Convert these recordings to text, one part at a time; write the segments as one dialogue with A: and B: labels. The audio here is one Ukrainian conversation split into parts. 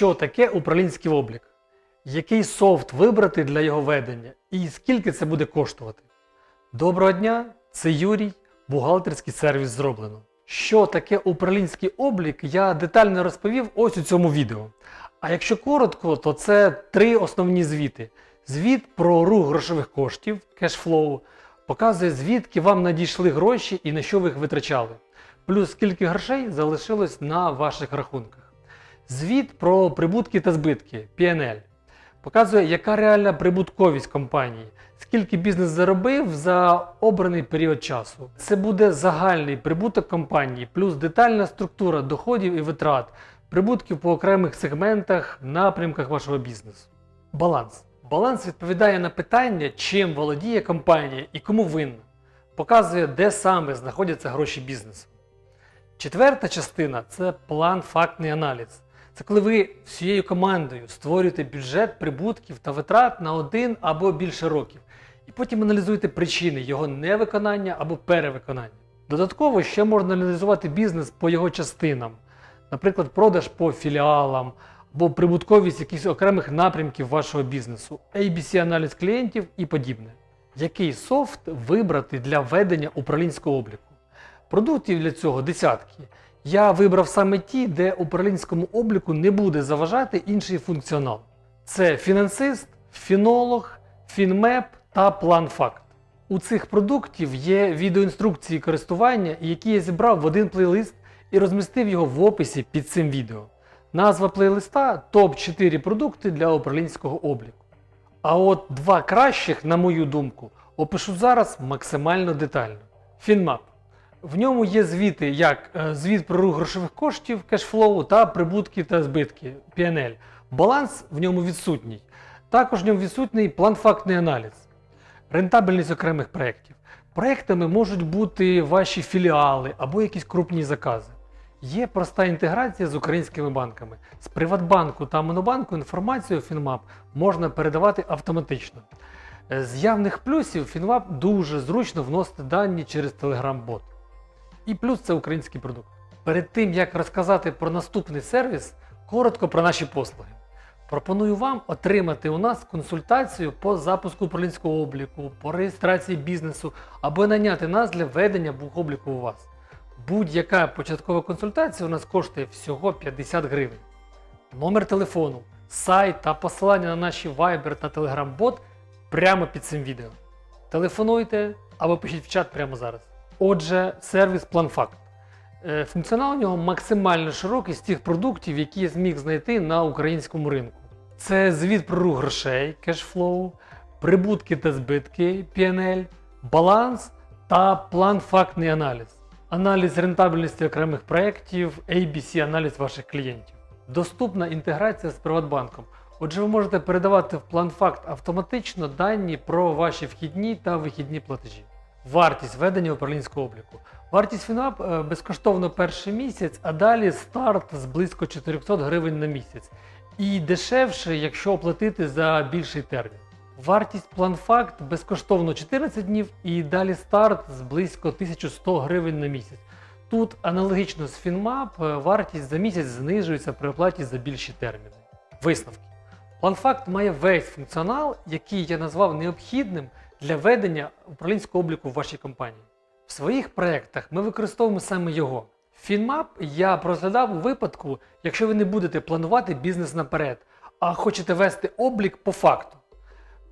A: Що таке управлінський облік? Який софт вибрати для його ведення і скільки це буде коштувати? Доброго дня! Це Юрій, бухгалтерський сервіс зроблено. Що таке управлінський облік, я детально розповів ось у цьому відео. А якщо коротко, то це три основні звіти: звіт про рух грошових коштів, кешфлоу, показує звідки вам надійшли гроші і на що ви їх витрачали, плюс скільки грошей залишилось на ваших рахунках. Звіт про прибутки та збитки PNL показує, яка реальна прибутковість компанії, скільки бізнес заробив за обраний період часу. Це буде загальний прибуток компанії, плюс детальна структура доходів і витрат, прибутків по окремих сегментах, напрямках вашого бізнесу. Баланс. Баланс відповідає на питання, чим володіє компанія і кому винна. Показує, де саме знаходяться гроші бізнесу. Четверта частина це план фактний аналіз. Це коли ви всією командою створюєте бюджет прибутків та витрат на один або більше років, і потім аналізуєте причини його невиконання або перевиконання. Додатково ще можна аналізувати бізнес по його частинам, наприклад, продаж по філіалам або прибутковість якихось окремих напрямків вашого бізнесу, ABC-аналіз клієнтів і подібне. Який софт вибрати для ведення управлінського обліку? Продуктів для цього десятки. Я вибрав саме ті, де управлінському обліку не буде заважати інший функціонал. Це фінансист, фінолог, фінмеп та планфакт. У цих продуктів є відеоінструкції користування, які я зібрав в один плейлист і розмістив його в описі під цим відео. Назва плейлиста топ-4 продукти для управлінського обліку. А от два кращих, на мою думку, опишу зараз максимально детально. Фінмап. В ньому є звіти, як е, звіт про рух грошових коштів, кешфлоу та прибутки та збитки PNL. Баланс в ньому відсутній. Також в ньому відсутній план-фактний аналіз, рентабельність окремих проєктів. Проєктами можуть бути ваші філіали або якісь крупні закази. Є проста інтеграція з українськими банками. З Приватбанку та Монобанку інформацію Фінмап можна передавати автоматично. Е, З явних плюсів Фінмап дуже зручно вносити дані через Telegram-бот. І плюс це український продукт. Перед тим як розказати про наступний сервіс, коротко про наші послуги. Пропоную вам отримати у нас консультацію по запуску управлінського обліку, по реєстрації бізнесу або наняти нас для ведення бухобліку у вас. Будь-яка початкова консультація у нас коштує всього 50 гривень. Номер телефону, сайт та посилання на наші Viber та Telegram бот прямо під цим відео. Телефонуйте або пишіть в чат прямо зараз. Отже, сервіс PlanFact. Е, Функціонал у нього максимально широкий з тих продуктів, які я зміг знайти на українському ринку. Це звіт про рух грошей, кешфлоу, прибутки та збитки PNL, баланс та план фактний аналіз, аналіз рентабельності окремих проєктів, ABC-аналіз ваших клієнтів. Доступна інтеграція з Приватбанком. Отже, ви можете передавати в план-факт автоматично дані про ваші вхідні та вихідні платежі. Вартість ведення управлінського обліку. Вартість Фінап е, безкоштовно перший місяць, а далі старт з близько 400 гривень на місяць. І дешевше, якщо оплатити за більший термін. Вартість планфакт безкоштовно 14 днів і далі старт з близько 1100 гривень на місяць. Тут аналогічно з Фінмап е, вартість за місяць знижується при оплаті за більші терміни. Висновки. Планфакт має весь функціонал, який я назвав необхідним для ведення управлінського обліку в вашій компанії. В своїх проєктах ми використовуємо саме його. Фінмап я розглядав у випадку, якщо ви не будете планувати бізнес наперед, а хочете вести облік по факту.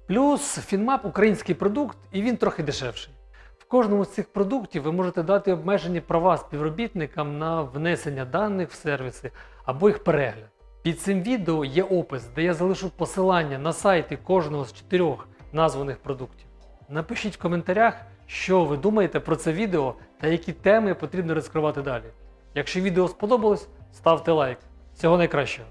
A: Плюс Фінмап український продукт і він трохи дешевший. В кожному з цих продуктів ви можете дати обмежені права співробітникам на внесення даних в сервіси або їх перегляд. Під цим відео є опис, де я залишу посилання на сайти кожного з чотирьох названих продуктів. Напишіть в коментарях, що ви думаєте про це відео та які теми потрібно розкривати далі. Якщо відео сподобалось, ставте лайк. Всього найкращого!